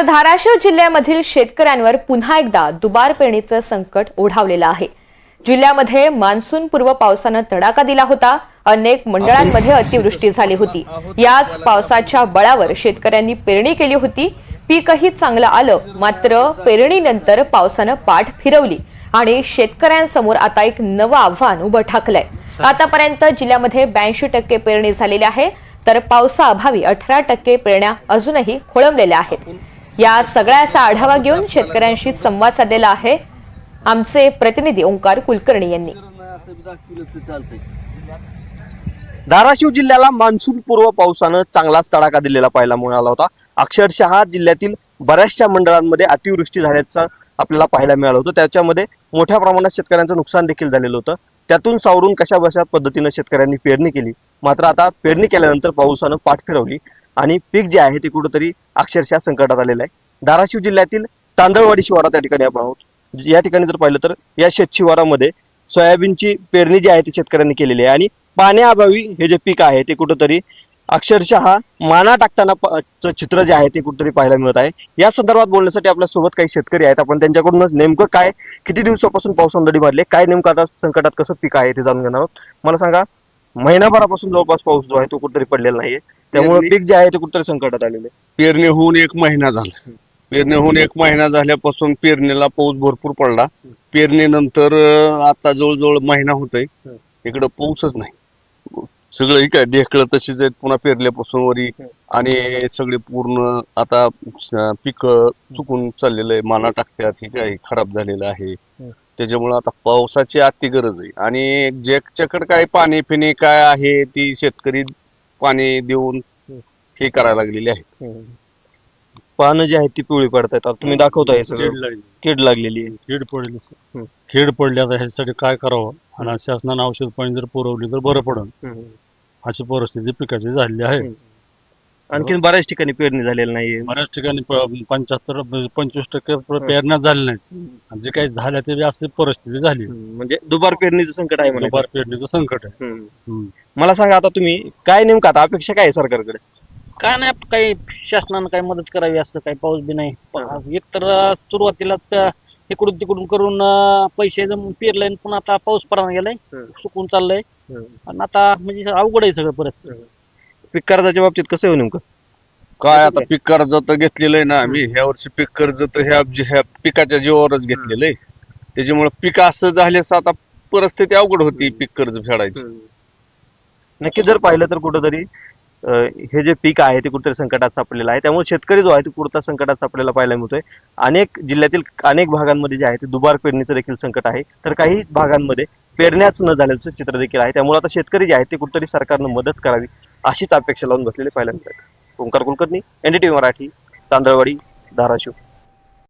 तर धाराशिव जिल्ह्यामधील शेतकऱ्यांवर पुन्हा एकदा दुबार पेरणीचं संकट ओढावलेलं आहे. जिल्ह्यामध्ये मान्सून पूर्व पावसानं तडाखा दिला होता. अनेक मंडळांमध्ये अतिवृष्टी झाली होती. याच पावसाच्या बळावर शेतकऱ्यांनी पेरणी केली होती. पीकही चांगलं आलं मात्र पेरणीनंतर पावसानं पाठ फिरवली आणि शेतकऱ्यांसमोर आता एक नवं आव्हान उभं ठाकलंय. आतापर्यंत जिल्ह्यामध्ये ब्याऐंशी टक्के पेरणी झालेली आहे तर पावसाअभावी अठरा टक्के पेरण्या अजूनही खोळंबलेल्या आहेत. या सगळ्याचा आढावा घेऊन शेतकऱ्यांशी संवाद साधलेला आहे. आमचे प्रतिनिधी ओंकार कुलकर्णी यांनी. धाराशिव जिल्ह्याला मान्सून पूर्व पावसानं चांगलाच तडाखा दिलेला पाहायला मिळाला होता. अक्षरशः जिल्ह्यातील बऱ्याचशा मंडळांमध्ये अतिवृष्टी झाल्याचं आपल्याला पाहायला मिळालं होतं. त्याच्यामध्ये मोठ्या प्रमाणात शेतकऱ्यांचं नुकसान देखील झालेलं होतं. त्यातून सावरून कशा बशा पद्धतीनं शेतकऱ्यांनी पेरणी केली? मात्र आता पेरणी केल्यानंतर पावसानं पाठ फिरवली. आणि पीक जे आहे ते कुठंतरी अक्षरशः संकटात आलेलं आहे. धाराशिव जिल्ह्यातील तांदळवाडी शिवारात या ठिकाणी आपण आहोत. या ठिकाणी जर पाहिलं तर या शेत शिवारामध्ये सोयाबीनची पेरणी जी आहे ती शेतकऱ्यांनी केलेली आहे. आणि पाण्याअभावी हे जे पीक आहे ते कुठंतरी अक्षरशः माना टाकताना चित्र जे आहे ते कुठंतरी पाहायला मिळत आहे. या संदर्भात बोलण्यासाठी आपल्यासोबत काही शेतकरी आहेत. आपण त्यांच्याकडून नेमकं काय किती दिवसापासून पाऊस अंदडी भरले काय नेमकं आता संकटात कसं पीक आहे ते जाणून घेणार आहोत. मला सांगा महिनाभरापासून जवळपास पाऊस जो आहे तो कुठेतरी पडलेला नाहीये. त्यामुळे पीक जे आहे ते कुठेतरी संकटात आलेलं पेरणी होऊन एक महिना झाला. पेरणी होऊन एक महिना झाल्यापासून पेरणीला पाऊस भरपूर पडला. पेरणीनंतर आता जवळजवळ महिना होतोय. इकडं पाऊसच नाही. सगळं काय ढेकळं तशीच आहेत. पुन्हा पेरल्यापासून वरी आणि सगळे पूर्ण आता पीक चुकून चाललेलं आहे. माना टाकत्यात हे काय खराब झालेलं आहे. त्याच्यामुळे आता पावसाची अति गरज आहे. आणि ज्याच्याकडे काय पाणी पिणे काय आहे ती शेतकरी पाणी देऊन हे करायला लागलेले आहे. पानं जी आहेत ती पिवळी पडतायत. आता तुम्ही दाखवताय हे सगळं. कीड लागलेली आहे. कीड पडली हम्म. कीड पडली आता ह्याच्यासाठी काय करावं? आणि शासनानं औषध पाणी जर पुरवली तर बरं पडेल अशी परिस्थिती पिकाची झालेली आहे. हम्म. आणखीन बऱ्याच ठिकाणी पेरणी झालेली नाहीये. बऱ्याच ठिकाणी प- पंच्याहत्तर पंचवीस टक्के प- पेरण्या झाल्या नाहीत जे काही झाल्या ते बी अशी परिस्थिती झाली. हम्म. म्हणजे दुबार पेरणीचं संकट आहे म्हणायचं. दुबार पेरणीचं संकट आहे. हम्म. हम्म. मला सांगा आता तुम्ही काय नेमकं आता अपेक्षा काय आहे सरकारकडे? काय नाही काही शासनानं काही मदत करावी असं काही पाऊस बी नाही. एक तर सुरुवातीला इकडून तिकडून करून अं, पैसे जमून पेरले आणि पुन्हा आता पाऊस पडायला गेलाय. हम्म. सुकून चाललंय. आणि आता म्हणजे अवघड आहे सगळं परत. पीक कर्जाच्या बाबतीत कसं आहे हो नेमकं? काय आता पीक कर्ज तर घेतलेलं आहे ना आम्ही. ह्या वर्षी पीक कर्ज तर ह्या जे- ह्या पिकाच्या जीवावरच घेतलेलं आहे त्याच्यामुळे पीक असं झाल्यास आता परिस्थिती अवघड होती पीक कर्ज फेडायची. नक्की जर पाहिलं तर कुठंतरी अं, हे जे पीक आहे ते कुठेतरी संकटात सापडलेलं आहे. त्यामुळे शेतकरी जो आहे तो पुरता संकटात सापडलेला पाहायला मिळतोय. अनेक जिल्ह्यातील अनेक भागांमध्ये जे आहे ते दुबार पेरणीचं देखील संकट आहे. तर काही भागांमध्ये पेरण्याच न झाल्याचं चित्र देखील आहे. त्यामुळे आता शेतकरी जे आहेत ते कुठेतरी सरकारनं मदत करावी. अशीच अपेक्षा लावून बसलेले पाहायला मिळतात ओंकार कुलकर्णी एनडीटीव्ही मराठी तांदळवाडी धाराशिव.